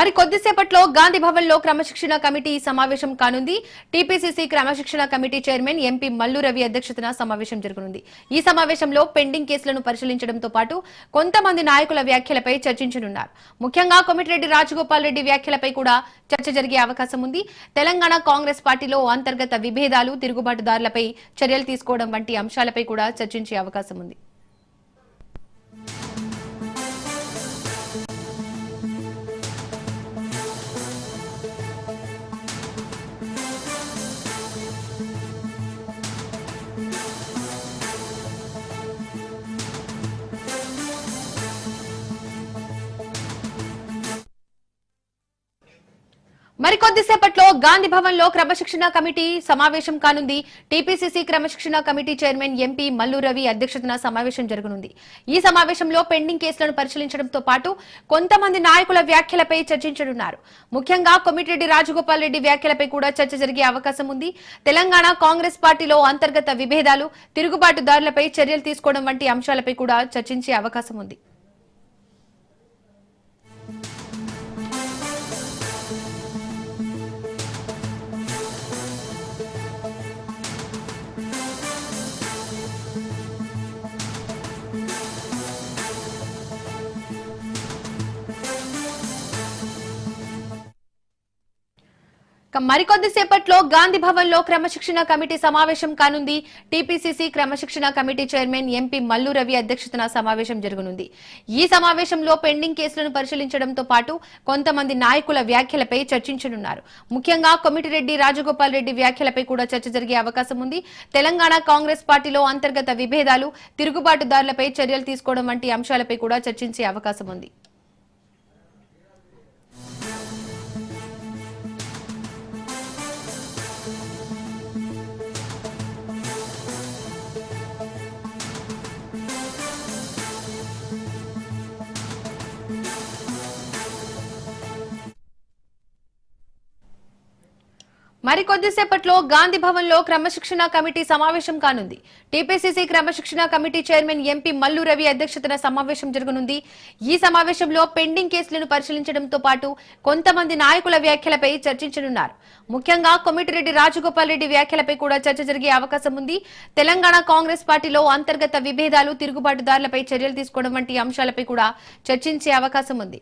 మరి కొద్దిసేపట్లో గాంధీ భవన్లో క్రమశిక్షణ కమిటీ సమావేశం కానుంది. టీపీసీసీ క్రమశిక్షణ committee chairman MP Mallu Ravi అధ్యక్షతన సమావేశం జరగనుంది. ఈ సమావేశంలో పెండింగ్ కేసులను పరిశీలించడంతో పాటు కొంతమంది నాయకుల వ్యాఖ్యలపై చర్చించనున్నారు. ముఖ్యంగా కొమిటిరెడ్డి రాజగోపాల్ రెడ్డి వ్యాఖ్యలపై కూడా చర్చ జరిగే అవకాశం ఉంది. తెలంగాణ కాంగ్రెస్ పార్టీలో అంతర్గత విభేదాలు తిరుగుబాటుదారులపై చర్యలు తీసుకోవడం వంటి అంశాలపై కూడా చర్చించే అవకాశం ఉంది. మరికొద్దిసేపట్లో గాంధీ భవన్లో క్రమశిక్షణ కమిటీ సమావేశం కానుంది. టీపీసీసీ క్రమశిక్షణ committee chairman MP Mallu Ravi అధ్యక్షతన సమావేశం జరగనుంది. ఈ సమావేశంలో పెండింగ్ కేసులను పరిశీలించడంతో పాటు కొంతమంది నాయకుల వ్యాఖ్యలపై చర్చించనున్నారు. ముఖ్యంగా కొమిటిరెడ్డి రాజగోపాల్ రెడ్డి వ్యాఖ్యలపై కూడా చర్చ జరిగే అవకాశం ఉంది. తెలంగాణ కాంగ్రెస్ పార్టీలో అంతర్గత విభేదాలు తిరుగుబాటుదారులపై చర్యలు తీసుకోవడం వంటి అంశాలపై కూడా చర్చించే అవకాశం ఉంది. మరికొద్దిసేపట్లో గాంధీ భవన్లో క్రమశిక్షణ కమిటీ సమావేశం కానుంది. టీపీసీసీ క్రమశిక్షణ committee chairman MP Mallu Ravi అధ్యక్షతన సమావేశం జరగనుంది. ఈ సమావేశంలో పెండింగ్ కేసులను పరిశీలించడంతో పాటు కొంతమంది నాయకుల వ్యాఖ్యలపై చర్చించనున్నారు. ముఖ్యంగా కొమిటిరెడ్డి రాజగోపాల్ రెడ్డి వ్యాఖ్యలపై కూడా చర్చ జరిగే అవకాశం ఉంది. తెలంగాణ కాంగ్రెస్ పార్టీలో అంతర్గత విభేదాలు తిరుగుబాటుదారులపై చర్యలు తీసుకోవడం వంటి అంశాలపై కూడా చర్చించే అవకాశం ఉంది. మరికొద్దిసేపట్లో గాంధీ భవన్లో క్రమశిక్షణ కమిటీ సమావేశం కానుంది. టీపీసీసీ క్రమశిక్షణ committee chairman MP Mallu Ravi అధ్యక్షతన సమావేశం జరగనుంది. ఈ సమావేశంలో పెండింగ్ కేసులను పరిశీలించడంతో పాటు కొంతమంది నాయకుల వ్యాఖ్యలపై చర్చించనున్నారు. ముఖ్యంగా కొమిటిరెడ్డి రాజగోపాల్ రెడ్డి వ్యాఖ్యలపై కూడా చర్చ జరిగే అవకాశం ఉంది. తెలంగాణ కాంగ్రెస్ పార్టీలో అంతర్గత విభేదాలు తిరుగుబాటుదారులపై చర్యలు తీసుకోవడం వంటి అంశాలపై కూడా చర్చించే అవకాశం ఉంది.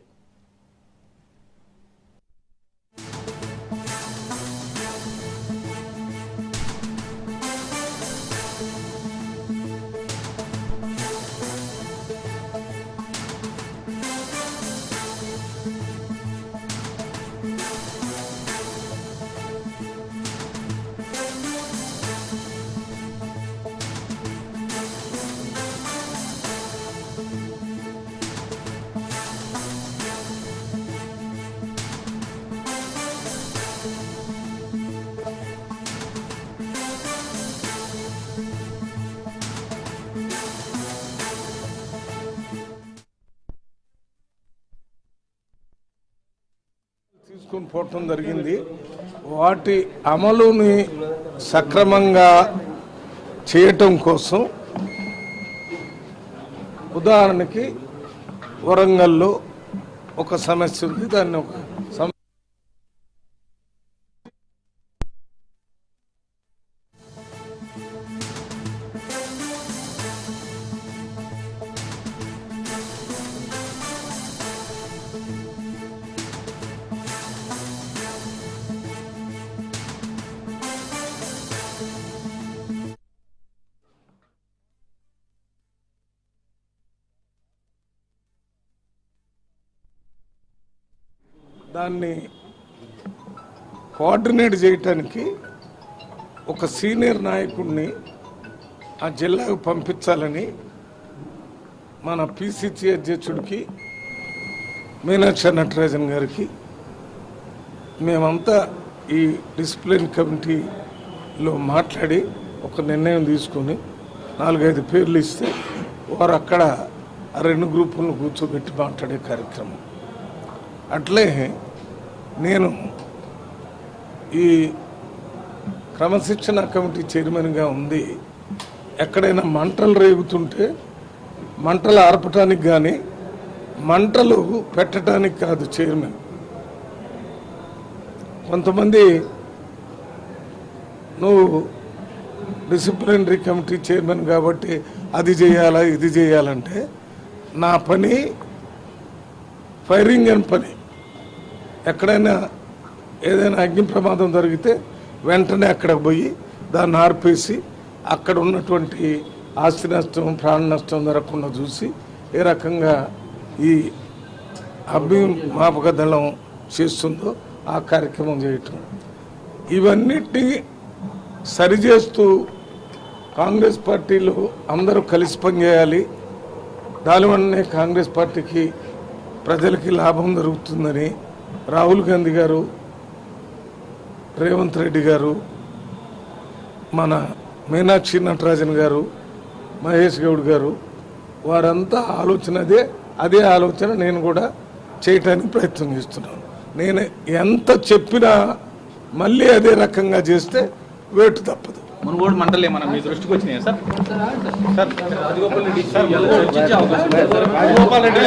పోవటం జరిగింది. వాటి అమలుని సక్రమంగా చేయటం కోసం ఉదాహరణకి వరంగల్లో ఒక సమస్య ఉంది దాన్ని ఒక కోఆర్డినేట్ చేయటానికి ఒక సీనియర్ నాయకుడిని ఆ జిల్లాకు పంపించాలని మన పిసిసి అధ్యక్షుడికి మీనాక్షి నటరాజన్ గారికి మేమంతా ఈ డిసిప్లిన్ కమిటీలో మాట్లాడి ఒక నిర్ణయం తీసుకొని నాలుగైదు పేర్లు ఇస్తే వారు అక్కడ రెండు గ్రూపులను కూర్చోబెట్టి మాట్లాడే కార్యక్రమం. అట్లే నేను ఈ క్రమశిక్షణ కమిటీ చైర్మన్గా ఉంది. ఎక్కడైనా మంటలు రేగుతుంటే మంటలు ఆర్పటానికి కానీ మంటలు పెట్టడానికి కాదు చైర్మన్. కొంతమంది నువ్వు డిసిప్లినరీ కమిటీ చైర్మన్ కాబట్టి అది చేయాలా ఇది చేయాలంటే నా పని ఫైరింగ్ అని పని. ఎక్కడైనా ఏదైనా అగ్ని ప్రమాదం జరిగితే వెంటనే అక్కడికి పోయి దాన్ని ఆర్పేసి అక్కడ ఉన్నటువంటి ఆస్తి నష్టం ప్రాణ నష్టం జరగకుండా చూసి ఏ రకంగా ఈ అగ్నిమాపక దళం చేస్తుందో ఆ కార్యక్రమం చేయటం. ఇవన్నిటినీ సరిచేస్తూ కాంగ్రెస్ పార్టీలో అందరూ కలిసి పనిచేయాలి. దానివల్లనే కాంగ్రెస్ పార్టీకి ప్రజలకి లాభం జరుగుతుందని రాహుల్ గాంధీ గారు రేవంత్ రెడ్డి గారు మన మీనాక్షి నటరాజన్ గారు మహేష్ గౌడ్ గారు వారంతా ఆలోచన అదే అదే ఆలోచన నేను కూడా చేయటానికి ప్రయత్నం చేస్తున్నాను. నేను ఎంత చెప్పినా మళ్ళీ అదే రకంగా చేస్తే వేటు తప్పదు. మునుగోడు మండలి ఏమన్నా మీ దృష్టికి వచ్చినాయా sir? Sir Rajagopal Reddy sir? Rajagopal Reddy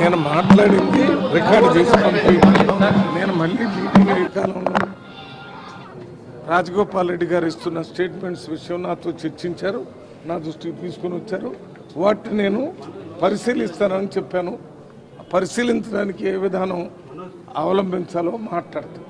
నేను మాట్లాడింది రికార్డు చేసి నేను మళ్ళీ మీటింగ్ కాలంలో రాజగోపాల్ రెడ్డి గారు ఇస్తున్న స్టేట్మెంట్స్ విషయం నాతో చర్చించారు నా దృష్టికి తీసుకుని వచ్చారు. వాటిని నేను పరిశీలిస్తానని చెప్పాను. పరిశీలించడానికి ఏ విధానం అవలంబించాలో మాట్లాడతాను.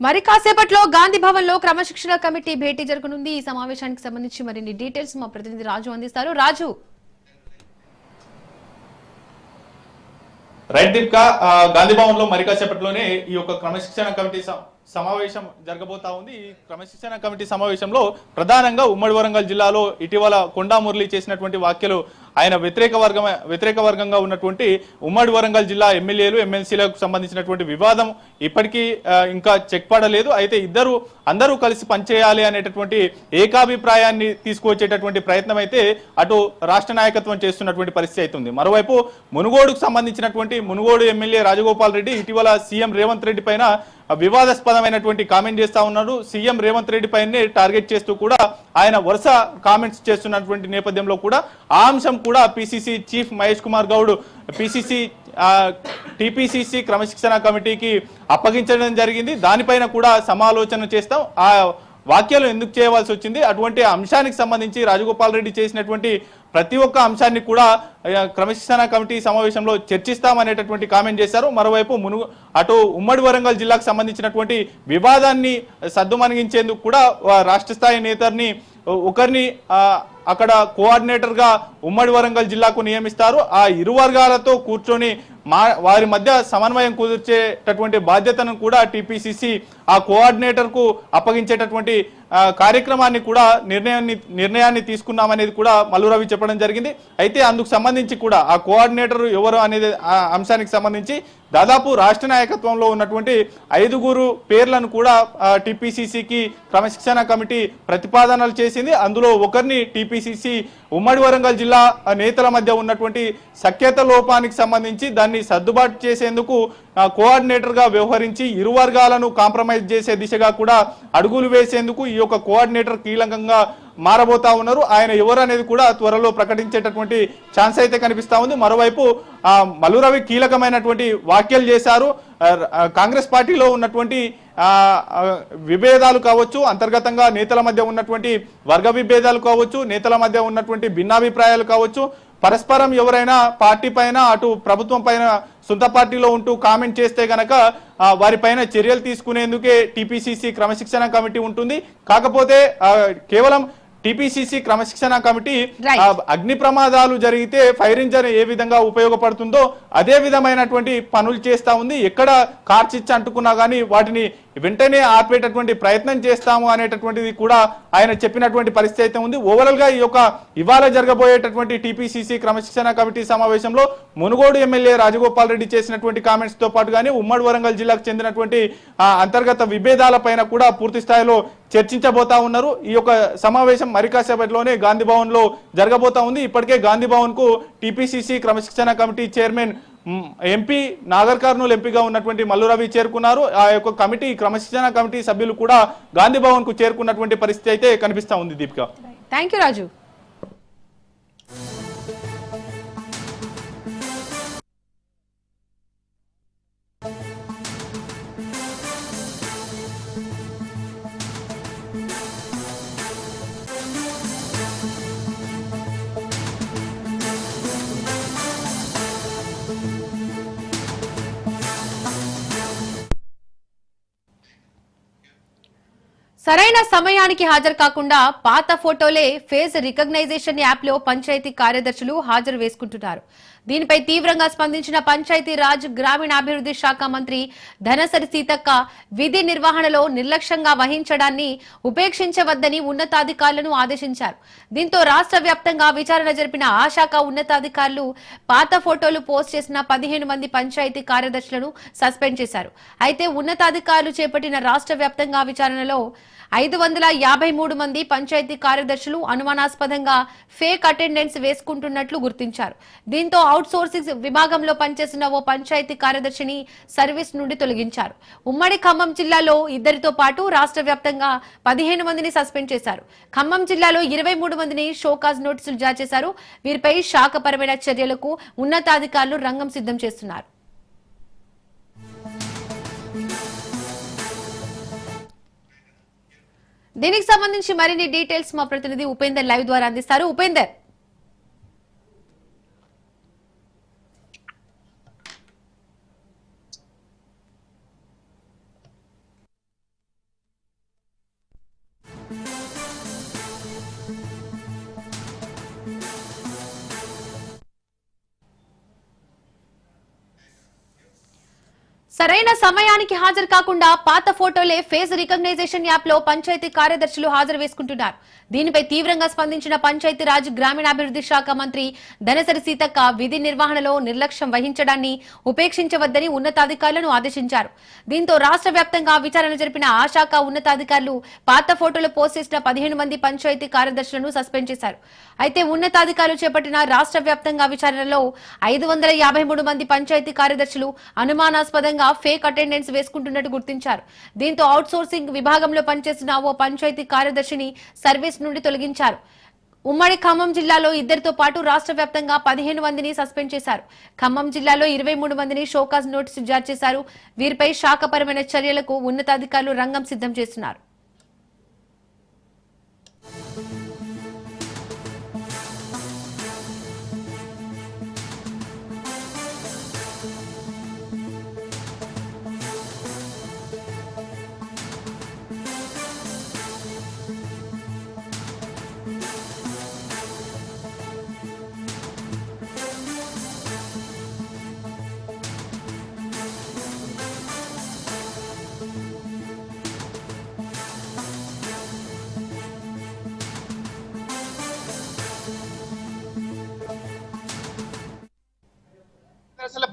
మరి కాసేపట్లో గాంధీ భవన్లో క్రమశిక్షణ కమిటీ భేటీ జరగనుంది. ఈ సమావేశానికి సంబంధించి మరిన్ని డీటెయిల్స్ మా ప్రతినిధి రాజు అందిస్తారు. రాజు! రైట్ దీపిక ఆ, గాంధీ భవన్లో మరి కాసేపట్లోనే ఈ యొక్క క్రమశిక్షణ కమిటీ స- సమావేశం జరగబోతా ఉంది. ఈ క్రమశిక్షణ కమిటీ సమావేశంలో ప్రధానంగా ఉమ్మడి వరంగల్ జిల్లాలో ఇటీవల కొండా మురళి చేసినటువంటి వ్యాఖ్యలు ఆయన వ్యతిరేక వర్గం వ్యతిరేక వర్గంగా ఉన్నటువంటి ఉమ్మడి వరంగల్ జిల్లా ఎమ్మెల్యేలు ఎమ్మెల్సీలకు సంబంధించినటువంటి వివాదం ఇప్పటికీ ఇంకా చెక్ పడలేదు. అయితే ఇద్దరు అందరూ కలిసి పనిచేయాలి అనేటటువంటి ఏకాభిప్రాయాన్ని తీసుకువచ్చేటటువంటి ప్రయత్నం అయితే అటు రాష్ట్ర నాయకత్వం చేస్తున్నటువంటి పరిస్థితి అవుతుంది మరోవైపు మునుగోడుకు సంబంధించినటువంటి మునుగోడు ఎమ్మెల్యే రాజగోపాల్ రెడ్డి ఇటీవల సీఎం రేవంత్ రెడ్డి పైన వివాదాస్పదమైనటువంటి కామెంట్ చేస్తూ ఉన్నారు. సీఎం రేవంత్ రెడ్డి పైనే టార్గెట్ చేస్తూ కూడా ఆయన వరుస కామెంట్స్ చేస్తున్నటువంటి నేపథ్యంలో కూడా ఆ అంశం కూడా PCC chief Mahesh Kumar Goud PCC TPCC క్రమశిక్షణ కమిటీకి అప్పగించడం జరిగింది. దానిపైన కూడా సమాలోచన చేస్తాం. ఆ వాక్యాలు ఎందుకు చేయవలసి వచ్చింది? అటువంటి అంశానికి సంబంధించి రాజగోపాల్ రెడ్డి చేసినటువంటి ప్రతి ఒక్క అంశాన్ని కూడా క్రమశిక్షణ కమిటీ సమావేశంలో చర్చిస్తామనేటటువంటి కామెంట్ చేశారు. మరోవైపు మును అటు ఉమ్మడి వరంగల్ జిల్లాకు సంబంధించినటువంటి వివాదాన్ని సద్దుమణిగించేందుకు కూడా రాష్ట్ర స్థాయి నేతల్ని ఒకరిని అక్కడ కోఆర్డినేటర్గా ఉమ్మడి వరంగల్ జిల్లాకు నియమిస్తారు. ఆ ఇరు వర్గాలతో కూర్చొని మా వారి మధ్య సమన్వయం కుదిర్చేటటువంటి బాధ్యతను కూడా టీపీసీసీ ఆ కోఆర్డినేటర్కు అప్పగించేటటువంటి కార్యక్రమాన్ని కూడా నిర్ణయాన్ని నిర్ణయాన్ని తీసుకున్నామనేది కూడా మల్లురవి చెప్పడం జరిగింది. అయితే అందుకు సంబంధించి కూడా ఆ కోఆర్డినేటర్ ఎవరు అనేది అంశానికి సంబంధించి దాదాపు రాష్ట్ర నాయకత్వంలో ఉన్నటువంటి ఐదుగురు పేర్లను కూడా టిపిసిసికి క్రమశిక్షణ కమిటీ ప్రతిపాదనలు చేసింది. అందులో ఒకరిని టిపిసిసి ఉమ్మడి వరంగల్ జిల్లా నేతల మధ్య ఉన్నటువంటి సఖ్యత లోపానికి సంబంధించి దాన్ని సర్దుబాటు చేసేందుకు కోఆర్డినేటర్గా వ్యవహరించి ఇరు వర్గాలను కాంప్రమైజ్ చేసే దిశగా కూడా అడుగులు వేసేందుకు ఈ యొక్క కోఆర్డినేటర్ కీలకంగా మారబోతా ఉన్నారు. ఆయన ఎవరు అనేది కూడా త్వరలో ప్రకటించేటటువంటి ఛాన్స్ అయితే కనిపిస్తా ఉంది. మరోవైపు మలురవి మల్లురవి కీలకమైనటువంటి వ్యాఖ్యలు చేశారు. కాంగ్రెస్ పార్టీలో ఉన్నటువంటి విభేదాలు కావచ్చు అంతర్గతంగా నేతల మధ్య ఉన్నటువంటి వర్గ విభేదాలు కావచ్చు నేతల మధ్య ఉన్నటువంటి భిన్నాభిప్రాయాలు కావచ్చు పరస్పరం ఎవరైనా పార్టీ పైన అటు ప్రభుత్వం పైన సొంత పార్టీలో ఉంటూ కామెంట్ చేస్తే గనక వారిపైన చర్యలు తీసుకునేందుకే టిపిసిసి క్రమశిక్షణ కమిటీ ఉంటుంది. కాకపోతే కేవలం టిపిసిసి క్రమశిక్షణ కమిటీ అగ్ని ప్రమాదాలు జరిగితే ఫైర్ ఇంజన్ ఏ విధంగా ఉపయోగపడుతుందో అదే విధమైనటువంటి పనులు చేస్తా ఉంది. ఎక్కడ కార్చిచ్చు అంటుకున్నా కానీ వాటిని వెంటనే ఆపేటటువంటి ప్రయత్నం చేస్తాము అనేటటువంటిది కూడా ఆయన చెప్పినటువంటి పరిస్థితి అయితే ఉంది. ఓవరాల్గా ఈ యొక్క ఇవాళ జరగబోయేటటువంటి టిపిసిసి క్రమశిక్షణ కమిటీ సమావేశంలో మునుగోడు ఎమ్మెల్యే రాజగోపాల్ రెడ్డి చేసినటువంటి కామెంట్స్తో పాటు ఉమ్మడి వరంగల్ జిల్లాకు చెందినటువంటి అంతర్గత విభేదాల పైన కూడా పూర్తి స్థాయిలో చర్చించబోతా ఉన్నారు. ఈ యొక్క సమావేశం మరికాసేపట్లోనే గాంధీ భవన్లో జరగబోతా ఉంది. ఇప్పటికే గాంధీ భవన్కు టిపిసిసి క్రమశిక్షణ committee chairman MP Nagar Kurnool ఎంపీగా ఉన్నటువంటి మల్లు రవి చేరుకున్నారు. ఆ యొక్క కమిటీ క్రమశిక్షణ కమిటీ సభ్యులు కూడా గాంధీ భవన్కు చేరుకున్నటువంటి పరిస్థితి అయితే కనిపిస్తా ఉంది దీపిక. థ్యాంక్ యూ రాజు సరైన సమయానికి హాజరు కాకుండా పాత ఫోటోలే ఫేస్ రికగ్నైజేషన్ యాప్లో పంచాయతీ కార్యదర్శులు హాజరు వేసుకుంటున్నారు. దీనిపై తీవ్రంగా స్పందించిన పంచాయతీ రాజ్ గ్రామీణాభివృద్ధి శాఖ మంత్రి ధనసరి సీతక్క విధి నిర్వహణలో నిర్లక్ష్యంగా వహించడాన్ని ఉపేక్షించవద్దని ఉన్నతాధికారులను ఆదేశించారు. దీంతో రాష్ట్ర వ్యాప్తంగా విచారణ జరిపిన ఆ శాఖ ఉన్నతాధికారులు పాత ఫోటోలు పోస్ట్ చేసిన పదిహేను మంది పంచాయతీ కార్యదర్శులను సస్పెండ్ చేశారు. అయితే ఉన్నతాధికారులు చేపట్టిన రాష్ట్ర వ్యాప్తంగా విచారణలో ఐదు వందల యాభై మూడు మంది పంచాయతీ కార్యదర్శులు అనుమానాస్పదంగా ఫేక్ అటెండెన్స్ వేసుకుంటున్నట్లు గుర్తించారు. దీంతో అవుట్ సోర్సింగ్ విభాగంలో పనిచేసిన ఓ పంచాయతీ కార్యదర్శిని సర్వీస్ నుండి తొలగించారు. ఉమ్మడి ఖమ్మం జిల్లాలో ఇద్దరితో పాటు రాష్ట్ర వ్యాప్తంగా పదిహేను మందిని సస్పెండ్ చేశారు. ఖమ్మం జిల్లాలో ఇరవై మూడు మందిని షోకాజ్ నోటీసులు జారీ చేశారు. వీరిపై శాఖపరమైన చర్యలకు ఉన్నతాధికారులు రంగం సిద్ధం చేస్తున్నారు. దీనికి సంబంధించి మరిన్ని డీటెయిల్స్ మా ప్రతినిధి ఉపేందర్ లైవ్ ద్వారా అందిస్తారు. ఉపేందర్ సరైన సమయానికి హాజరు కాకుండా పాత ఫోటోలే ఫేస్ రికగ్నైజేషన్ యాప్లో పంచాయతీ కార్యదర్శులు హాజరు వేసుకుంటున్నారు. దీనిపై తీవ్రంగా స్పందించిన పంచాయతీ రాజ్ గ్రామీణాభివృద్ధి శాఖ మంత్రి ధనసరి సీతక్క విధి నిర్వహణలో నిర్లక్ష్యం వహించడాన్ని ఉపేక్షించవద్దని ఉన్నతాధికారులను ఆదేశించారు. దీంతో రాష్ట్ర వ్యాప్తంగా విచారణ జరిపిన ఆ శాఖ ఉన్నతాధికారులు పాత ఫోటోలు పోస్ట్ చేసిన పదిహేను మంది పంచాయతీ కార్యదర్శులను సస్పెండ్ చేశారు. అయితే ఉన్నతాధికారులు చేపట్టిన రాష్ట్ర వ్యాప్తంగా విచారణలో ఐదు వందల యాభై మూడు మంది పంచాయతీ కార్యదర్శులు అనుమానాస్పదంగా ఫేక్ అటెండెన్స్ వేసుకుంటున్నట్టు గుర్తించారు. దీంతో అవుట్ సోర్సింగ్ విభాగంలో పనిచేసిన ఓ పంచాయతీ కార్యదర్శిని సర్వీస్ నుండి తొలగించారు. ఉమ్మడి ఖమ్మం జిల్లాలో ఇద్దరితో పాటు రాష్ట్ర వ్యాప్తంగా పదిహేను మందిని సస్పెండ్ చేశారు. ఖమ్మం జిల్లాలో ఇరవై మూడు మందిని షోకాజ్ నోటీసు జారీ చేశారు. వీరిపై శాఖపరమైన చర్యలకు ఉన్నతాధికారులు రంగం సిద్ధం చేస్తున్నారు.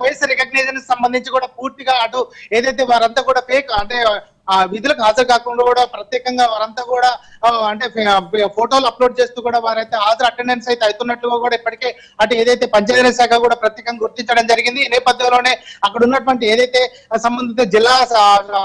అసలు వయసు రికగ్నైజేషన్ సంబంధించి కూడా పూర్తిగా అటు ఏదైతే వారంతా కూడా ఫేక్ అంటే ఆ విధులకు హాజరు కాకుండా కూడా ప్రత్యేకంగా వారంతా కూడా అంటే ఫోటోలు అప్లోడ్ చేస్తూ కూడా వారైతే హాజరు అటెండెన్స్ అయితే అవుతున్నట్టుగా కూడా ఇప్పటికే అటు ఏదైతే పంచాయతీ శాఖ కూడా ప్రత్యేకంగా గుర్తించడం జరిగింది. ఈ నేపథ్యంలోనే అక్కడ ఉన్నటువంటి ఏదైతే సంబంధిత జిల్లా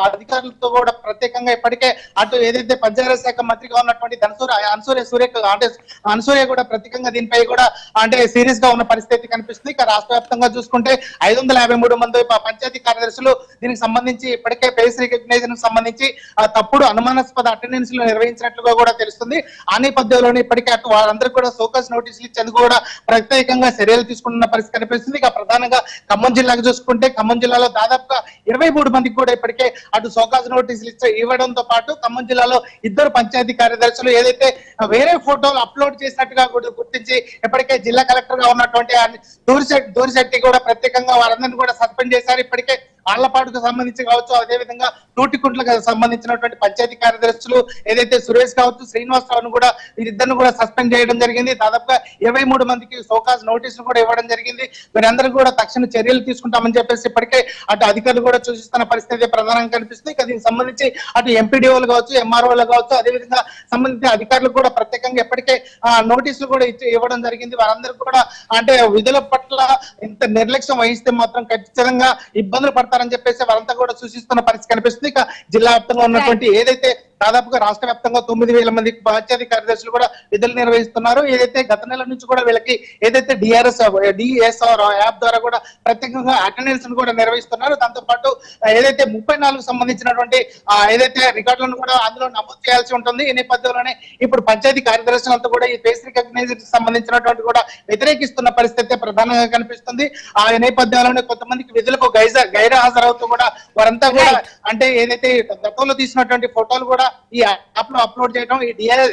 అధికారులతో కూడా ప్రత్యేకంగా ఇప్పటికే అటు ఏదైతే పంచాయతీ శాఖ మంత్రిగా ఉన్నటువంటి ధనసూర్య అన్సూర్య సూర్య అంటే అన్సూర్య కూడా ప్రత్యేకంగా దీనిపై కూడా అంటే సీరియస్గా ఉన్న పరిస్థితి కనిపిస్తుంది. ఇక రాష్ట్ర వ్యాప్తంగా చూసుకుంటే ఐదు వందల యాభై మూడు మంది పంచాయతీ కార్యదర్శులు దీనికి సంబంధించి ఇప్పటికే ఫేస్ రికగ్నైజేషన్ సంబంధించి ఆ తప్పుడు అనుమానాస్పద అటెండెన్స్లు నిర్వహించినట్లుగా కూడా తెలుస్తుంది. ఆ నేపథ్యంలోనే ఇప్పటికే అటు వారందరికీ కూడా సోకస్ నోటీసులు ఇచ్చేందుకు కూడా ప్రత్యేకంగా చర్యలు తీసుకుంటున్న పరిస్థితి కనిపిస్తుంది. ఇక ప్రధానంగా ఖమ్మం జిల్లాకు చూసుకుంటే ఖమ్మం జిల్లాలో దాదాపుగా ఇరవై మూడు మందికి కూడా ఇప్పటికే అటు సోకాజ్ నోటీసులు ఇచ్చే ఇవ్వడంతో పాటు ఖమ్మం జిల్లాలో ఇద్దరు పంచాయతీ కార్యదర్శులు ఏదైతే వేరే ఫోటోలు అప్లోడ్ చేసినట్టుగా కూడా గుర్తించి ఇప్పటికే జిల్లా కలెక్టర్గా ఉన్నటువంటి దూరిశెట్టి దూరిశెట్టి కూడా ప్రత్యేకంగా వారందరినీ కూడా సస్పెండ్ చేశారు. ఇప్పటికే ఆళ్ళపాటుకు సంబంధించి కావచ్చు. అదే విధంగా నూటికుంట్లకు సంబంధించినటువంటి పంచాయతీ కార్యదర్శులు ఏదైతే సురేష్ కావచ్చు శ్రీనివాసరావును కూడా వీరిద్దరిని కూడా సస్పెండ్ చేయడం జరిగింది. దాదాపుగా ఇరవై మూడు మందికి సోకాజ్ నోటీసులు కూడా ఇవ్వడం జరిగింది. వీరందరూ కూడా తక్షణ చర్యలు తీసుకుంటామని చెప్పేసి ఇప్పటికే అటు అధికారులు కూడా సూచిస్తున్న పరిస్థితి ప్రధానంగా కనిపిస్తుంది. ఇక దీనికి సంబంధించి అటు ఎంపీడీఓలు కావచ్చు ఎంఆర్ఓలు కావచ్చు అదేవిధంగా సంబంధించిన అధికారులు కూడా ప్రత్యేకంగా ఇప్పటికే ఆ, నోటీసులు కూడా ఇచ్చి ఇవ్వడం జరిగింది. వారందరూ కూడా అంటే విధుల పట్ల ఇంత నిర్లక్ష్యం వహిస్తే మాత్రం ఖచ్చితంగా ఇబ్బందులు పడతారని చెప్పేసి వారంతా కూడా సూచిస్తున్న పరిస్థితి కనిపిస్తుంది. ఇక జిల్లా వ్యాప్తంగా ఉన్నటువంటి ఏదైతే దాదాపుగా రాష్ట్ర వ్యాప్తంగా తొమ్మిది వేల మంది పంచాయతీ కార్యదర్శులు కూడా విధులు నిర్వహిస్తున్నారు. ఏదైతే గత నెల నుంచి కూడా వీళ్ళకి ఏదైతే డిఆర్ఎస్ డిఎస్ఆర్ యాప్ ద్వారా కూడా ప్రత్యేకంగా అటెండెన్స్ కూడా నిర్వహిస్తున్నారు. దాంతో పాటు ఏదైతే ముప్పై నాలుగు సంబంధించినటువంటి ఏదైతే రికార్డులను కూడా అందులో నమోదు చేయాల్సి ఉంటుంది. ఈ నేపథ్యంలోనే ఇప్పుడు పంచాయతీ కార్యదర్శులంతా కూడా ఈ ఫేస్ రికగ్నైజేషన్ సంబంధించినటువంటి కూడా వ్యతిరేకిస్తున్న పరిస్థితి ప్రధానంగా కనిపిస్తుంది. ఆ నేపథ్యంలోనే కొంతమందికి విధులకు గైజ గైర్ హాజరవుతూ కూడా వారంతా కూడా అంటే ఏదైతే గతంలో తీసినటువంటి ఫోటోలు కూడా ఈ యాప్లో అప్లోడ్ చేయడం ఈ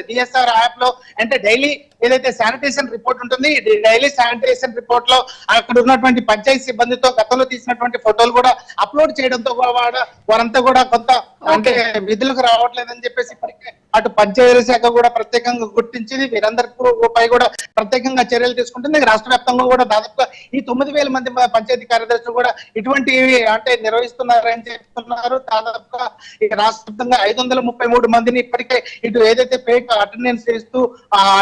డిఎస్ఆర్ యాప్లో అంటే డైలీ ఏదైతే శానిటేషన్ రిపోర్ట్ ఉంటుంది డైలీ శానిటేషన్ రిపోర్ట్లో అక్కడ ఉన్నటువంటి పంచాయతీ సిబ్బందితో గతంలో తీసినటువంటి ఫోటోలు కూడా అప్లోడ్ చేయడంతో కూడా వారంతా కూడా కొంత అంటే విధులకు రావట్లేదని చెప్పేసి ఇప్పటికే అటు పంచాయతీ శాఖ కూడా ప్రత్యేకంగా గుర్తించింది. వీరందరికీ పై కూడా ప్రత్యేకంగా చర్యలు తీసుకుంటుంది. రాష్ట్ర వ్యాప్తంగా కూడా దాదాపుగా ఈ తొమ్మిది వేల మంది పంచాయతీ కార్యదర్శులు కూడా ఇటువంటి అంటే నిర్వహిస్తున్నారని చెప్తున్నారు. దాదాపుగా ఈ రాష్ట్ర వ్యాప్తంగా ఐదు వందల ముప్పై మూడు మందిని ఇప్పటికే ఇటు ఏదైతే ఫేక్ అటెండెన్స్ చేస్తూ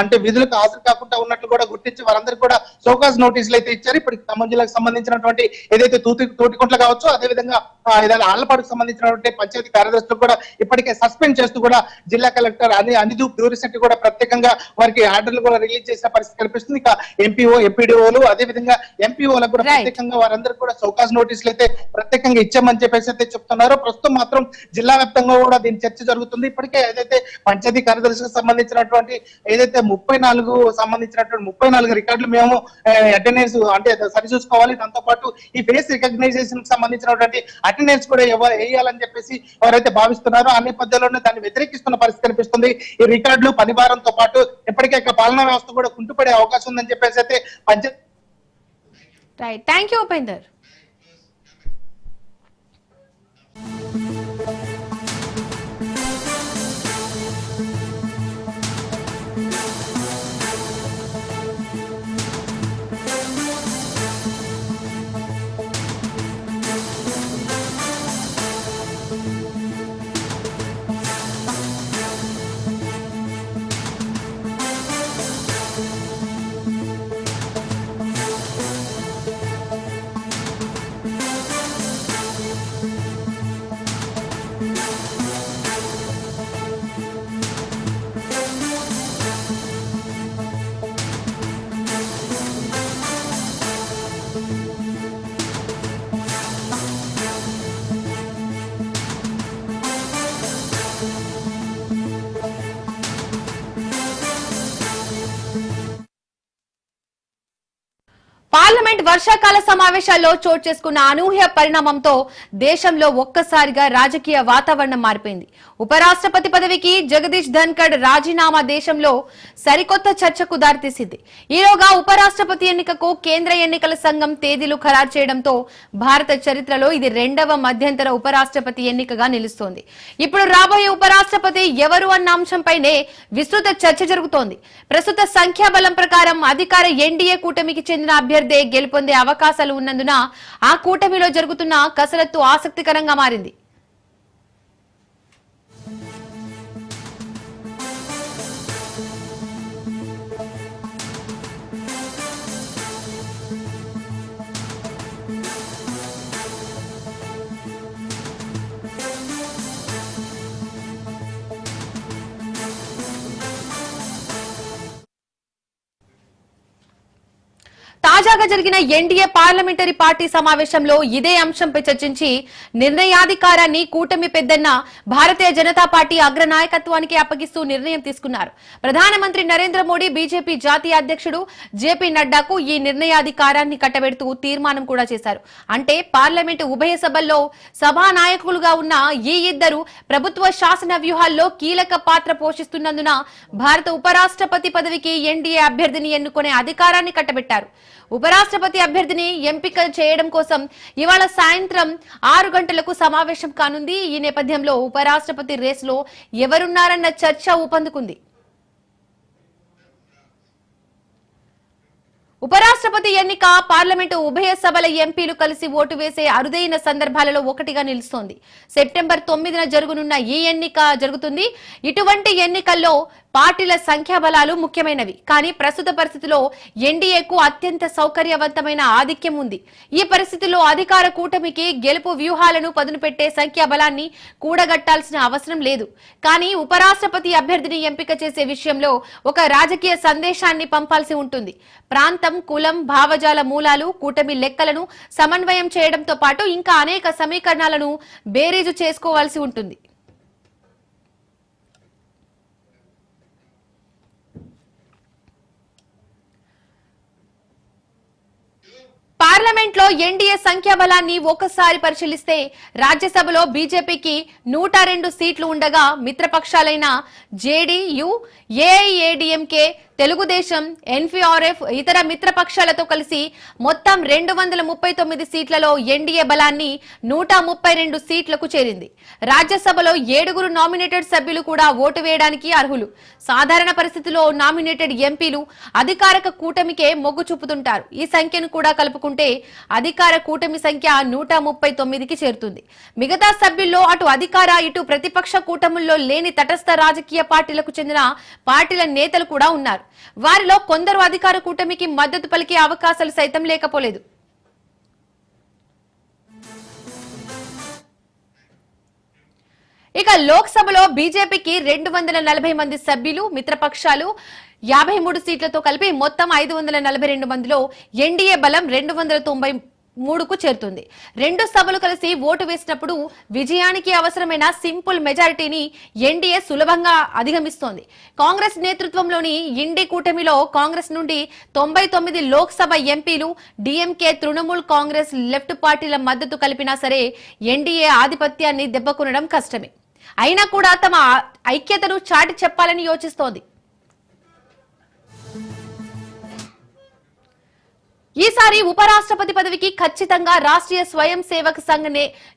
అంటే విధులకు హాజరు కాకుండా ఉన్నట్లు కూడా గుర్తించి వారందరికీ కూడా సోకాజ్ నోటీసులు అయితే ఇచ్చారు. ఇప్పుడు ఖమ్మం జిల్లాకు సంబంధించినటువంటి ఏదైతే తూతి తోటికుంట్ల కావచ్చు అదేవిధంగా ఏదైనా ఆళ్ళపాడుకు సంబంధించినటువంటి పంచాయతీ కార్యదర్శులు కూడా ఇప్పటికే సస్పెండ్ చేస్తూ కూడా జిల్లా కలెక్టర్ అని అనిదూప్ దూరిశెట్టి కూడా ప్రత్యేకంగా వారికి ఆర్డర్లు కూడా రిలీజ్ చేసిన పరిస్థితి కనిపిస్తుంది. ఇక ఎంపీఓ ఎంపీడీఓలు అదే విధంగా ఎంపీఓలకు కూడా. ప్రత్యేకంగా వారందరూ కూడా సౌకాస్ నోటీసులు అయితే ప్రత్యేకంగా ఇచ్చామని చెప్పేసి అయితే చెప్తున్నారు. ప్రస్తుతం మాత్రం జిల్లా వ్యాప్తంగా కూడా దీని చర్చ జరుగుతుంది ఇప్పటికే ఏదైతే పంచాయతీ కార్యదర్శికి సంబంధించినటువంటి ఏదైతే ముప్పై నాలుగు సంబంధించినటువంటి ముప్పై నాలుగు రికార్డులు మేము అటెండెన్స్ అంటే సరిచూసుకోవాలి. దాంతో పాటు ఈ ఫేస్ రికగ్నైజేషన్కి సంబంధించినటువంటి అటెండెన్స్ కూడా వేయాలని చెప్పేసి ఎవరైతే భావిస్తున్నారో ఆ నేపథ్యంలోనే దాన్ని వ్యతిరేకిస్తున్న పరిస్థితి కనిపిస్తుంది. ఈ రికార్డులు పని భారంతో పాటు ఇప్పటికే పాలనా వ్యవస్థ కూడా కుంటుపడే అవకాశం ఉందని చెప్పేసి అయితే panchayat right thank you Upender. వర్షాకాల సమావేశాల్లో చోటు చేసుకున్న అనూహ్య పరిణామంతో దేశంలో ఒక్కసారిగా రాజకీయ వాతావరణం మారిపోయింది. ఉపరాష్ట్రపతి పదవికి జగదీష్ ధన్కడ్ రాజీనామా దేశంలో సరికొత్త చర్చకు దారితీసింది. ఈలోగా ఉపరాష్ట్రపతి ఎన్నికకు కేంద్ర ఎన్నికల సంఘం తేదీలు ఖరారు చేయడంతో భారత చరిత్రలో ఇది రెండవ మధ్యంతర ఉపరాష్ట్రపతి ఎన్నికగా నిలుస్తోంది. ఇప్పుడు రాబోయే ఉపరాష్ట్రపతి ఎవరు అన్న అంశంపైనే విస్తృత చర్చ జరుగుతోంది. ప్రస్తుత సంఖ్యాబలం ప్రకారం అధికార ఎన్డీఏ కూటమికి చెందిన అభ్యర్థే గెలుపొందే అవకాశాలు ఉన్నందున ఆ కూటమిలో జరుగుతున్న కసరత్తు ఆసక్తికరంగా మారింది. తాజాగా జరిగిన ఎన్డీఏ పార్లమెంటరీ పార్టీ సమావేశంలో ఇదే అంశంపై చర్చించి నిర్ణయాధికారాన్ని కూటమి పెద్దన్న భారతీయ జనతా పార్టీ అగ్ర నాయకత్వానికి అప్పగిస్తూ నిర్ణయం తీసుకున్నారు. ప్రధానమంత్రి నరేంద్ర మోడీ బీజేపీ జాతీయ అధ్యక్షుడు జేపీ నడ్డాకు ఈ నిర్ణయాధికారాన్ని కట్టబెడుతూ తీర్మానం కూడా చేశారు. అంటే పార్లమెంటు ఉభయ సభల్లో సభానాయకులుగా ఉన్న ఈ ఇద్దరు ప్రభుత్వ శాసన వ్యూహాల్లో కీలక పాత్ర పోషిస్తున్నందున భారత ఉపరాష్ట్రపతి పదవికి ఎన్డీఏ అభ్యర్థిని ఎన్నుకునే అధికారాన్ని కట్టబెట్టారు. ఉపరాష్ట్రపతి అభ్యర్థిని ఎంపిక చేయడం కోసం ఇవాళ సాయంత్రం ఆరు గంటలకు సమావేశం కానుంది. ఈ నేపథ్యంలో ఉపరాష్ట్రపతి రేసులో ఎవరున్నారన్న చర్చ ఊపందుకుంది. ఉపరాష్ట్రపతి ఎన్నిక పార్లమెంటు ఉభయ సభల ఎంపీలు కలిసి ఓటు వేసే అరుదైన సందర్భాలలో ఒకటిగా నిలుస్తోంది. సెప్టెంబర్ తొమ్మిదిన జరుగునున్న ఈ ఎన్నిక జరుగుతుంది. ఇటువంటి ఎన్నికల్లో పార్టీల సంఖ్యాబలాలు ముఖ్యమైనవి. కానీ ప్రస్తుత పరిస్థితిలో ఎన్డీఏకు అత్యంత సౌకర్యవంతమైన ఆధిక్యం ఉంది. ఈ పరిస్థితిలో అధికార కూటమికి గెలుపు వ్యూహాలను పదును పెట్టే సంఖ్యాబలాన్ని కూడగట్టాల్సిన అవసరం లేదు. కానీ ఉపరాష్ట్రపతి అభ్యర్థిని ఎంపిక చేసే విషయంలో ఒక రాజకీయ సందేశాన్ని పంపాల్సి ఉంటుంది. ప్రాంతం కులం భావజాల మూలాలు కూటమి లెక్కలను సమన్వయం చేయడంతో పాటు ఇంకా అనేక సమీకరణాలను బేరీజు చేసుకోవాల్సి ఉంటుంది. పార్లమెంట్లో ఎన్డీఏ సంఖ్యాబలాన్ని ఒకసారి పరిశీలిస్తే రాజ్యసభలో బీజేపీకి నూట రెండు సీట్లు ఉండగా మిత్రపక్షాలైన జేడీయూ ఏఐఏడిఎంకే తెలుగుదేశం ఎన్ఫీఆర్ఎఫ్ ఇతర మిత్రపక్షాలతో కలిసి మొత్తం రెండు వందల ముప్పై తొమ్మిది సీట్లలో ఎన్డీఏ బలాన్ని నూట ముప్పై రెండు సీట్లకు చేరింది. రాజ్యసభలో ఏడుగురు నామినేటెడ్ సభ్యులు కూడా ఓటు వేయడానికి అర్హులు. సాధారణ పరిస్థితిలో నామినేటెడ్ ఎంపీలు అధికారక కూటమికే మొగ్గు చూపుతుంటారు. ఈ సంఖ్యను కూడా కలుపుకుంటే అధికార కూటమి సంఖ్య నూట ముప్పై తొమ్మిదికి చేరుతుంది. మిగతా సభ్యుల్లో అటు అధికార ఇటు ప్రతిపక్ష కూటముల్లో లేని తటస్థ రాజకీయ పార్టీలకు చెందిన పార్టీల నేతలు కూడా ఉన్నారు. వారిలో కొందరు అధికార కూటమికి మద్దతు పలికే అవకాశాలు సైతం లేకపోలేదు. ఇక లోక్సభలో బీజేపీకి రెండు వందల నలభై మంది సభ్యులు మిత్రపక్షాలు యాభై మూడు సీట్లతో కలిపి మొత్తం ఐదు వందల నలభై రెండు మందిలో ఎన్డీఏ బలం రెండు వందల తొంభై మూడుకు చేరుతుంది. రెండు సభలు కలిసి ఓటు వేసినప్పుడు విజయానికి అవసరమైన సింపుల్ మెజారిటీని ఎన్డీఏ సులభంగా అధిగమిస్తోంది. కాంగ్రెస్ నేతృత్వంలోని ఇండి కూటమిలో కాంగ్రెస్ నుండి తొంభై తొమ్మిది లోక్సభ ఎంపీలు డీఎంకే తృణమూల్ కాంగ్రెస్ లెఫ్ట్ పార్టీల మద్దతు కలిపినా సరే ఎన్డీఏ ఆధిపత్యాన్ని దెబ్బకొనడం కష్టమే. అయినా కూడా తమ ఐక్యతను చాటి చెప్పాలని యోచిస్తోంది. ఈసారి ఉపరాష్ట్రపతి పదవికి ఖచ్చితంగా రాష్ట్రీయ స్వయం సేవక్ సంఘ్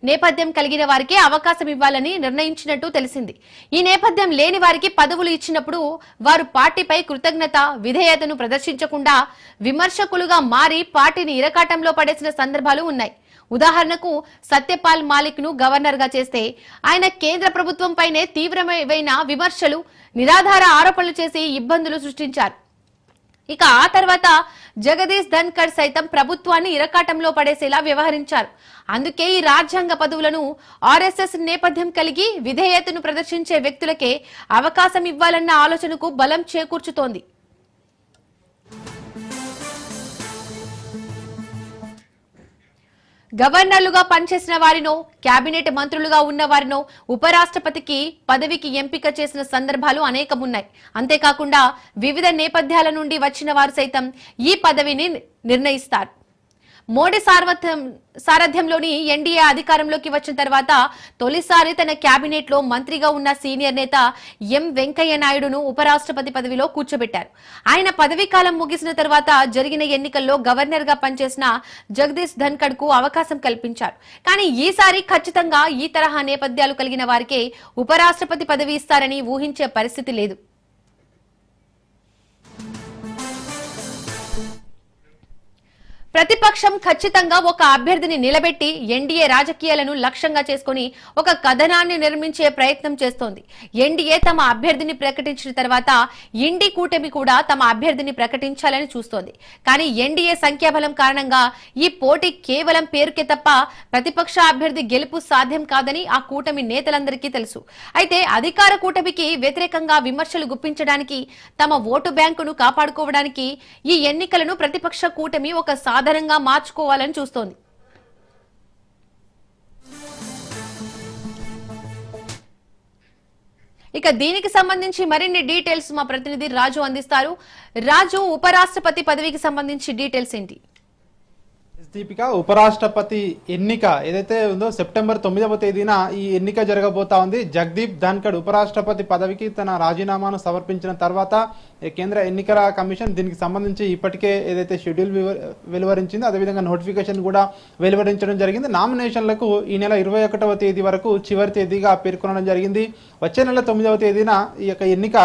నేపథ్యం కలిగిన వారికే అవకాశం ఇవ్వాలని నిర్ణయించినట్టు తెలిసింది. ఈ నేపథ్యం లేని వారికి పదవులు ఇచ్చినప్పుడు వారు పార్టీపై కృతజ్ఞత విధేయతను ప్రదర్శించకుండా విమర్శకులుగా మారి పార్టీని ఇరకాటంలో పడేసిన సందర్భాలు ఉన్నాయి. ఉదాహరణకు సత్యపాల్ మాలిక్ను గవర్నర్గా చేస్తే ఆయన కేంద్ర ప్రభుత్వంపైనే తీవ్రమైన విమర్శలు నిరాధార ఆరోపణలు చేసి ఇబ్బందులు సృష్టించారు. ఇక ఆ తర్వాత జగదీష్ ధన్కర్ సైతం ప్రభుత్వాన్ని ఇరకాటంలో పడేసేలా వ్యవహరించారు. అందుకే ఈ రాజ్యాంగ పదవులను ఆర్ఎస్ఎస్ నేపథ్యం కలిగి విధేయతను ప్రదర్శించే వ్యక్తులకే అవకాశం ఇవ్వాలన్న ఆలోచనకు బలం చేకూర్చుతోంది. గవర్నర్లుగా పనిచేసిన వారినో కేబినెట్ మంత్రులుగా ఉన్న వారినో ఉపరాష్ట్రపతికి పదవికి ఎంపిక చేసిన సందర్భాలు అనేకమున్నాయి. అంతేకాకుండా వివిధ నేపథ్యాల నుండి వచ్చిన వారు సైతం ఈ పదవిని నిర్ణయిస్తారు. మోడీ సార్వత్యం సారథ్యంలోని ఎన్డీఏ అధికారంలోకి వచ్చిన తర్వాత తొలిసారి తన కేబినెట్లో మంత్రిగా ఉన్న సీనియర్ నేత ఎం వెంకయ్య నాయుడును ఉపరాష్ట్రపతి పదవిలో కూర్చోబెట్టారు. ఆయన పదవీ కాలం ముగిసిన తర్వాత జరిగిన ఎన్నికల్లో గవర్నర్గా పనిచేసిన జగదీష్ ధన్కడ్కు అవకాశం కల్పించారు. కానీ ఈసారి ఖచ్చితంగా ఈ తరహా నేపథ్యాలు కలిగిన వారికే ఉపరాష్ట్రపతి పదవి ఇస్తారని ఊహించే పరిస్థితి లేదు. ప్రతిపక్షం ఖచ్చితంగా ఒక అభ్యర్థిని నిలబెట్టి ఎన్డీఏ రాజకీయాలను లక్ష్యంగా చేసుకుని ఒక కథనాన్ని నిర్మించే ప్రయత్నం చేస్తోంది. ఎన్డీఏ తమ అభ్యర్థిని ప్రకటించిన తర్వాత ఇండి కూటమి కూడా తమ అభ్యర్థిని ప్రకటించాలని చూస్తోంది. కానీ ఎన్డీఏ సంఖ్యాబలం కారణంగా ఈ పోటీ కేవలం పేరుకే తప్ప ప్రతిపక్ష అభ్యర్థి గెలుపు సాధ్యం కాదని ఆ కూటమి నేతలందరికీ తెలుసు. అయితే అధికార కూటమికి వ్యతిరేకంగా విమర్శలు గుప్పించడానికి తమ ఓటు బ్యాంకును కాపాడుకోవడానికి ఈ ఎన్నికలను ప్రతిపక్ష కూటమి ఒక ఆధారంగా మార్చుకోవాలని చూస్తోంది. ఇక దీనికి సంబంధించి మరిన్ని డీటెయిల్స్ మా ప్రతినిధి రాజు అందిస్తారు. రాజు ఉపరాష్ట్రపతి పదవికి సంబంధించి డీటెయిల్స్ ఏంటి? దీపిక ఉపరాష్ట్రపతి ఎన్నిక ఏదైతే ఉందో సెప్టెంబర్ తొమ్మిదవ తేదీన ఈ ఎన్నిక జరగబోతా ఉంది. జగదీప్ ధన్కడ్ ఉపరాష్ట్రపతి పదవికి తన రాజీనామాను సమర్పించిన తర్వాత కేంద్ర ఎన్నికల కమిషన్ దీనికి సంబంధించి ఇప్పటికే ఏదైతే షెడ్యూల్ వెలువరించింది వెలువరించిందో అదేవిధంగా నోటిఫికేషన్ కూడా వెలువరించడం జరిగింది. నామినేషన్లకు ఈ నెల ఇరవై ఒకటవ తేదీ వరకు చివరి తేదీగా పేర్కొనడం జరిగింది. వచ్చే నెల తొమ్మిదవ తేదీన ఈ యొక్క ఎన్నిక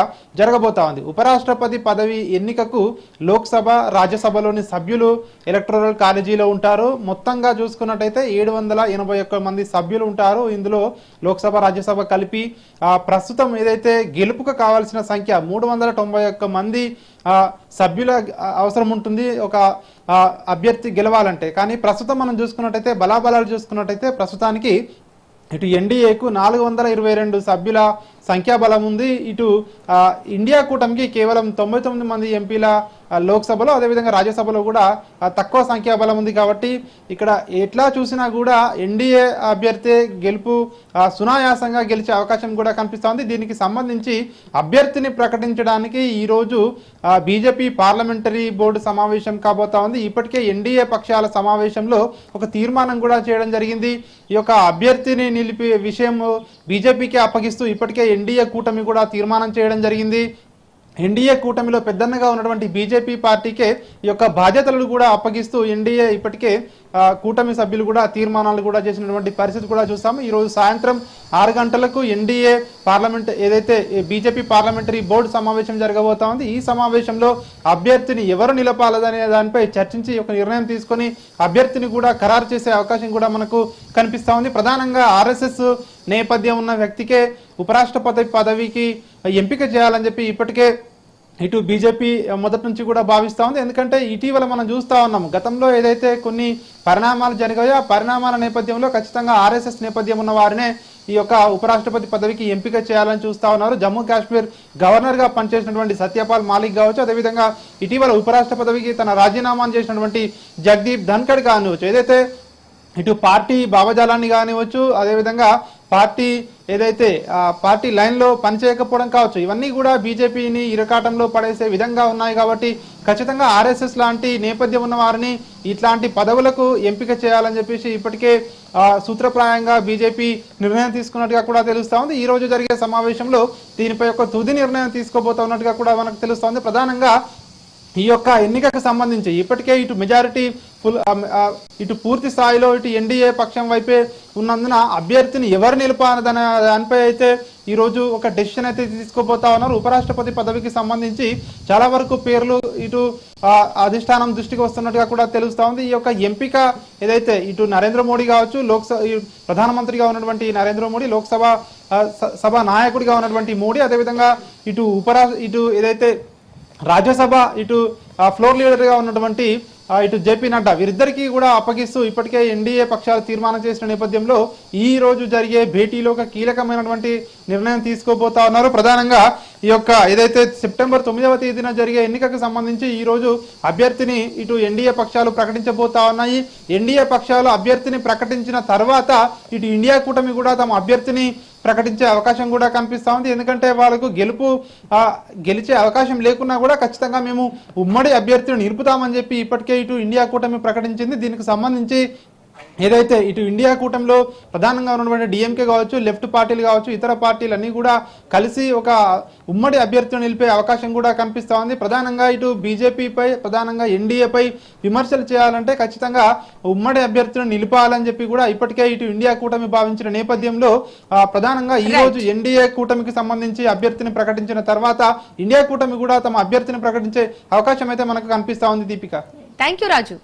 జరగబోతా ఉంది. ఉపరాష్ట్రపతి పదవి ఎన్నికకు లోక్సభ రాజ్యసభలోని సభ్యులు ఎలక్టోరల్ కాలేజీలో ఉంటారు. మొత్తంగా చూసుకున్నట్టయితే ఏడు వందల ఎనభై ఒక్క మంది సభ్యులు ఉంటారు. ఇందులో లోక్సభ రాజ్యసభ కలిపి ప్రస్తుతం ఏదైతే గెలుపుకు కావాల్సిన సంఖ్య మూడు వందల తొంభై ఒక్క మంది సభ్యుల అవసరం ఉంటుంది. ఒక అభ్యర్థి గెలవాలంటే. కానీ ప్రస్తుతం మనం చూసుకున్నట్టయితే బలాబలాలు చూసుకున్నట్టయితే ప్రస్తుతానికి ఇటు ఎన్డీఏకు నాలుగు వందల ఇరవై రెండు సభ్యుల సంఖ్యాబలం ఉంది. ఇటు ఇండియా కూటమికి కేవలం తొంభై తొమ్మిది మంది ఎంపీల లోక్సభలో అదేవిధంగా రాజ్యసభలో కూడా తక్కువ సంఖ్యాబలం ఉంది కాబట్టి ఇక్కడ ఎట్లా చూసినా కూడా ఎన్డీఏ అభ్యర్థి గెలుపు సునాయాసంగా గెలిచే అవకాశం కూడా కనిపిస్తోంది దీనికి సంబంధించి అభ్యర్థిని ప్రకటించడానికి ఈరోజు బీజేపీ పార్లమెంటరీ బోర్డు సమావేశం కాబోతా ఉంది. ఇప్పటికే ఎన్డీఏ పక్షాల సమావేశంలో ఒక తీర్మానం కూడా చేయడం జరిగింది. ఈ యొక్క అభ్యర్థిని నిలిపి విషయం బీజేపీకి అప్పగిస్తూ ఇప్పటికే ఎన్డీఏ కూటమి కూడా తీర్మానం చేయడం జరిగింది. ఎన్డీఏ కూటమిలో పెద్దన్నగా ఉన్నటువంటి బీజేపీ పార్టీకే ఈ యొక్క బాధ్యతలను కూడా అప్పగిస్తూ ఎన్డీఏ ఇప్పటికే కూటమి సభ్యులు కూడా తీర్మానాలు కూడా చేసినటువంటి పరిస్థితి కూడా చూస్తాము. ఈరోజు సాయంత్రం ఆరు గంటలకు ఎన్డీఏ పార్లమెంట్ ఏదైతే బీజేపీ పార్లమెంటరీ బోర్డు సమావేశం జరగబోతా ఉంది ఈ సమావేశంలో అభ్యర్థిని ఎవరు నిలపాలదనే దానిపై చర్చించి ఒక నిర్ణయం తీసుకొని అభ్యర్థిని కూడా ఖరారు చేసే అవకాశం కూడా మనకు కనిపిస్తూ ఉంది. ప్రధానంగా ఆర్ఎస్ఎస్ నేపథ్యం ఉన్న వ్యక్తికే ఉపరాష్ట్రపతి పదవికి ఎంపిక చేయాలని చెప్పి ఇప్పటికే ఇటు బీజేపీ మొదటి నుంచి కూడా భావిస్తూ ఉంది. ఎందుకంటే ఇటీవల మనం చూస్తూ ఉన్నాము గతంలో ఏదైతే కొన్ని పరిణామాలు జరిగాయో ఆ పరిణామాల నేపథ్యంలో ఖచ్చితంగా ఆర్ఎస్ఎస్ నేపథ్యం ఉన్న వారినే ఈ యొక్క ఉపరాష్ట్రపతి పదవికి ఎంపిక చేయాలని చూస్తా ఉన్నారు. జమ్మూ కాశ్మీర్ గవర్నర్గా పనిచేసినటువంటి సత్యపాల్ మాలిక్ కావచ్చు అదేవిధంగా ఇటీవల ఉపరాష్ట్ర పదవికి తన రాజీనామాను చేసినటువంటి జగదీప్ ధన్ఖడ్ కానివచ్చు ఏదైతే ఇటు పార్టీ భావజాలాన్ని కానివచ్చు అదేవిధంగా పార్టీ ఏదైతే పార్టీ లైన్లో పనిచేయకపోవడం కావచ్చు ఇవన్నీ కూడా బీజేపీని ఇరకాటంలో పడేసే విధంగా ఉన్నాయి కాబట్టి ఖచ్చితంగా ఆర్ఎస్ఎస్ లాంటి నేపథ్యం ఉన్న వారిని ఇట్లాంటి పదవులకు ఎంపిక చేయాలని చెప్పేసి ఇప్పటికే సూత్రప్రాయంగా బీజేపీ నిర్ణయం తీసుకున్నట్టుగా కూడా తెలుస్తూ ఉంది. ఈ రోజు జరిగే సమావేశంలో దీనిపై ఒక తుది నిర్ణయం తీసుకోబోతున్నట్టుగా కూడా మనకు తెలుస్తోంది ప్రధానంగా ఈ యొక్క ఎన్నికకు సంబంధించి ఇప్పటికే ఇటు మెజారిటీ ఫుల్ ఇటు పూర్తి స్థాయిలో ఇటు ఎన్డీఏ పక్షం వైపే ఉన్నందున అభ్యర్థిని ఎవరు నిలపాలదనే దానిపై అయితే ఈరోజు ఒక డెసిషన్ అయితే తీసుకోబోతా ఉన్నారు. ఉపరాష్ట్రపతి పదవికి సంబంధించి చాలా వరకు పేర్లు ఇటు అధిష్టానం దృష్టికి వస్తున్నట్టుగా కూడా తెలుస్తూ ఉంది. ఈ యొక్క ఎంపిక ఏదైతే ఇటు నరేంద్ర మోడీ కావచ్చు లోక్సభ ప్రధానమంత్రిగా ఉన్నటువంటి నరేంద్ర మోడీ లోక్సభ స- సభ నాయకుడిగా ఉన్నటువంటి మోడీ అదేవిధంగా ఇటు ఉపరా ఇటు ఏదైతే రాజ్యసభ ఇటు ఫ్లోర్ లీడర్గా ఉన్నటువంటి ఇటు జేపీ నడ్డా వీరిద్దరికీ కూడా అప్పగిస్తూ ఇప్పటికే ఎన్డీఏ పక్షాలు తీర్మానం చేసిన నేపథ్యంలో ఈ రోజు జరిగే భేటీలో ఒక కీలకమైనటువంటి నిర్ణయం తీసుకోబోతా ఉన్నారు. ప్రధానంగా ఈ యొక్క ఏదైతే సెప్టెంబర్ తొమ్మిదవ తేదీన జరిగే ఎన్నికకు సంబంధించి ఈ రోజు అభ్యర్థిని ఇటు ఎన్డీఏ పక్షాలు ప్రకటించబోతా ఉన్నాయి. ఎన్డీఏ పక్షాలు అభ్యర్థిని ప్రకటించిన తర్వాత ఇటు ఇండియా కూటమి కూడా తమ అభ్యర్థిని ప్రకటించే అవకాశం కూడా కనిపిస్తూ ఉంది. ఎందుకంటే వాళ్ళకు గెలుపు గెలిచే అవకాశం లేకున్నా కూడా ఖచ్చితంగా మేము ఉమ్మడి అభ్యర్థిని నిలుపుతామని చెప్పి ఇప్పటికే ఇటు ఇండియా కూటమి ప్రకటించింది. దీనికి సంబంధించి ఏదైతే ఇటు ఇండియా కూటమిలో ప్రధానంగా ఉన్నటువంటి డిఎంకే కావచ్చు లెఫ్ట్ పార్టీలు కావచ్చు ఇతర పార్టీలు అన్నీ కూడా కలిసి ఒక ఉమ్మడి అభ్యర్థిని నిలిపే అవకాశం కూడా కనిపిస్తా ఉంది. ప్రధానంగా ఇటు బీజేపీపై ప్రధానంగా ఎన్డీఏపై విమర్శలు చేయాలంటే ఖచ్చితంగా ఉమ్మడి అభ్యర్థిని నిలిపాలని చెప్పి కూడా ఇప్పటికే ఇటు ఇండియా కూటమి భావించిన నేపథ్యంలో ప్రధానంగా ఈ రోజు ఎన్డీఏ కూటమికి సంబంధించి అభ్యర్థిని ప్రకటించిన తర్వాత ఇండియా కూటమి కూడా తమ అభ్యర్థిని ప్రకటించే అవకాశం అయితే మనకు కనిపిస్తా ఉంది దీపిక. Thank you Raju